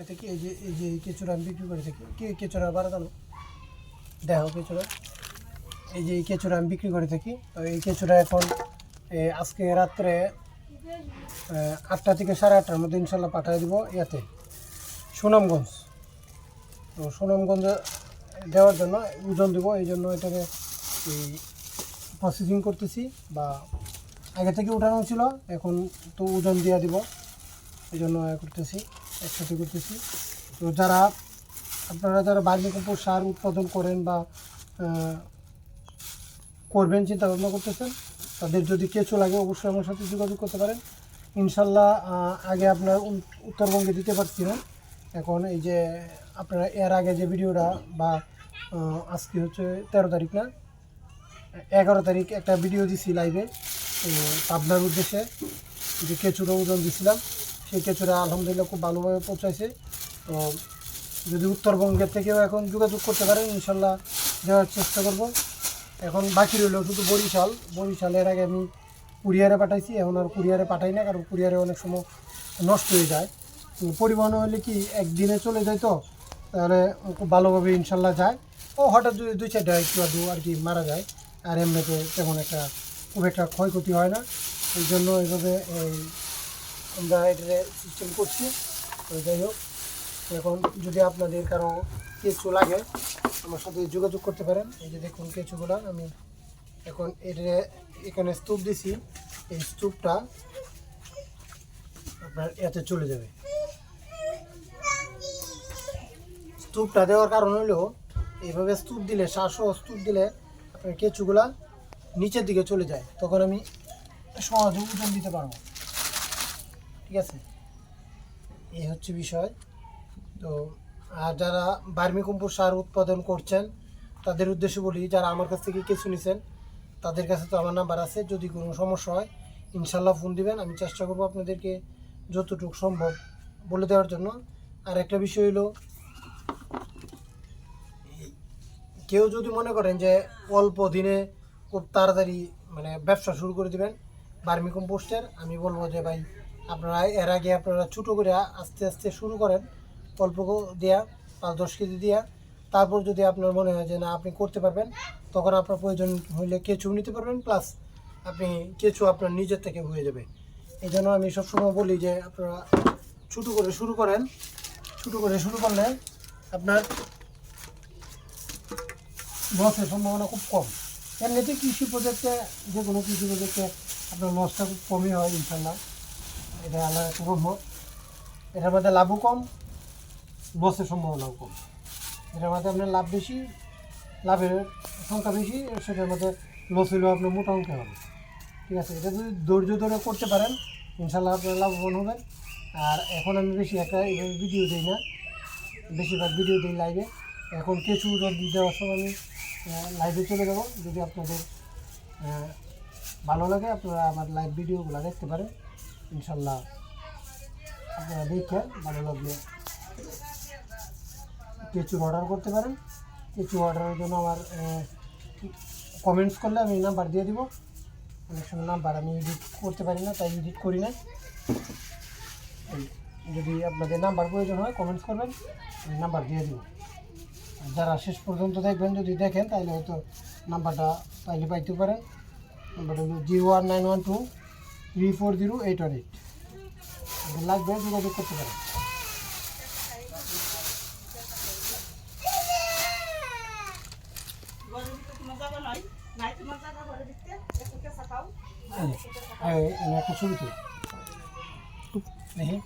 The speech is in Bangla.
করে থাকি এই যে এই যে এই কেঁচুরা আমি বিক্রি করে থাকি, কে কেঁচুরা বারো জানো দেখো কেঁচুরা এই যে এই কেঁচুরা আমি বিক্রি করে থাকি, তো এই কেঁচুরা এখন আজকে রাত্রে আটটা থেকে সাড়ে আটটার মধ্যে ইনশাল্লাহ পাঠিয়ে দিব ইয়াতে, সুনামগঞ্জ। তো সুনামগঞ্জে দেওয়ার জন্য ওজন দেবো, এই জন্য এটাকে এই প্রসেসিং করতেছি বা আগে থেকে উঠানো ছিল, এখন তো ওজন দিয়ে দিব, এই জন্য করতেছি। একসাথে করতেছি। তো যারা, আপনারা যারা বার্মি কম্পোস্ট সার উৎপাদন করেন বা করবেন চিন্তা ভাবনা করতেছেন, তাদের যদি কেঁচো লাগে অবশ্যই আমার সাথে যোগাযোগ করতে পারেন। ইনশাল্লাহ আগে আপনার উত্তরবঙ্গে দিতে পারছি না। এখন এই যে, আপনারা এর আগে যে ভিডিওটা বা আজকে হচ্ছে তেরো তারিখ না? এগারো তারিখ একটা ভিডিও দিছি লাইভে পাবনার উদ্দেশ্যে যে কেঁচুরা ওজন দিছিলাম। সেই কেঁচুরা আলহামদুলিল্লাহ খুব ভালোভাবে পৌঁছাইছে। তো যদি উত্তরবঙ্গের থেকেও এখন যোগাযোগ করতে পারেন, ইনশাল্লাহ দেওয়ার চেষ্টা করব। এখন বাকি রইল শুধু বরিশাল। বরিশালের আগে আমি কুরিয়ারে পাঠাইছি, এখন আর কুরিয়ারে পাঠাই না, কারণ কুরিয়ারে অনেক সময় নষ্ট হয়ে যায়। পরিবহন হলে কি একদিনে চলে যায় তো? তাহলে খুব ভালোভাবে ইনশাল্লাহ যায়। ও হঠাৎ যদি দুই চারটা একটু আধটু আর কি মারা যায়, আর এমনিতে তেমন একটা খুব একটা ক্ষয়ক্ষতি হয় না। এই জন্য এইভাবে এই আমরা এটাতে সিস্টেম করছি। তো যাই হোক, এখন যদি আপনাদের কারও কেঁচু লাগে, আমার সাথে যোগাযোগ করতে পারেন। এই যে দেখুন কেঁচুগুলো আমি এখন এটা এখানে স্তূপ দিছি। এই স্তূপটা আপনার এতে চলে যাবে। স্তূপটা দেওয়ার কারণ হলো, এইভাবে স্তূপ দিলে, শ্বাসও স্তূপ দিলে আপনার কেঁচুগুলা নিচের দিকে চলে যায়। তখন আমি সহজে ওজন দিতে পারব। ঠিক আছে? এই হচ্ছে বিষয়। তো, আর যারা বার্মি কম্পোস্ট সার উৎপাদন করছেন, তাদের উদ্দেশ্যে বলি, যারা আমার কাছ থেকে কিছু নিছেন, তাদের কাছে তো আমার নাম্বার আছে। যদি কোনো সমস্যা হয়, ইনশাল্লাহ ফোন দিবেন। আমি চেষ্টা করব আপনাদেরকে যতটুকু সম্ভব বলে দেওয়ার জন্য। আর একটা বিষয় হলো কেউ যদি মনে করেন যে অল্প দিনে খুব তাড়াতাড়ি মানে ব্যবসা শুরু করে দিবেন, বার্মি কম্পোস্টের, আমি বলব যে ভাই আপনারা এর আগে আপনারা ছোটো করে আস্তে আস্তে শুরু করেন, অল্প দেয়া, পাঁচ দশ কেজি দেয়া। তারপর যদি আপনার মনে হয় যে না, আপনি করতে পারবেন, তখন আপনার প্রয়োজন হলে কেঁচু নিতে পারবেন প্লাস আপনি কেঁচু আপনার নিজের থেকে হয়ে যাবে। এই জন্য আমি সবসময় বলি যে আপনারা ছোটো করে শুরু করেন, ছোটো করে শুরু করলে আপনার লসের সম্ভাবনা খুব কম। এমনিতে কৃষি প্রজেক্টে যে কোনো কৃষি প্রজেক্টে আপনার লসটা খুব কমই হয়, ইনশাল্লাহ। এটা একটা রহমত এটার মধ্যে লাভও কম লসের সম্ভাবনাও কম। এটার মধ্যে আপনার লাভ বেশি, লাভের সংখ্যা বেশি, সেটার মধ্যে লস হলেও আপনার মোটা অঙ্কে হবে। ঠিক আছে, এটা যদি ধৈর্য ধরে করতে পারেন ইনশাল্লাহ আপনার লাভবান হবেন। আর এখন আমি বেশি একটা ভিডিও দিই না, বেশিরভাগ ভিডিও দিই লাইভে এখন কিছু দেওয়ার সময় আমি লাইভে চলে যাব। যদি আপনাদের ভালো লাগে, আপনারা আমার লাইভ ভিডিওগুলো দেখতে পারেন। ইনশাল্লাহ। আপনারা দেখে ভালো লাগলে কিছু অর্ডার করতে পারেন। কিছু অর্ডারের জন্য আমার কমেন্টস করলে আমি নাম্বার দিয়ে দিব। অনেক সময় নাম্বার আমি এডিট করতে পারি না, তাই এডিট করি না। যদি আপনাদের নাম্বার প্রয়োজন হয় কমেন্টস করবেন, আমি নাম্বার দিয়ে দিব। যারা শেষ পর্যন্ত দেখবেন, যদি দেখেন তাহলে হয়তো নাম্বারটা পাইলে পাইতে পারেন। নাম্বারটা হলো zero one nine one two three four zero eight one eight লাগবে যোগাযোগ করতে পারেন একটা ছবি তো দেখি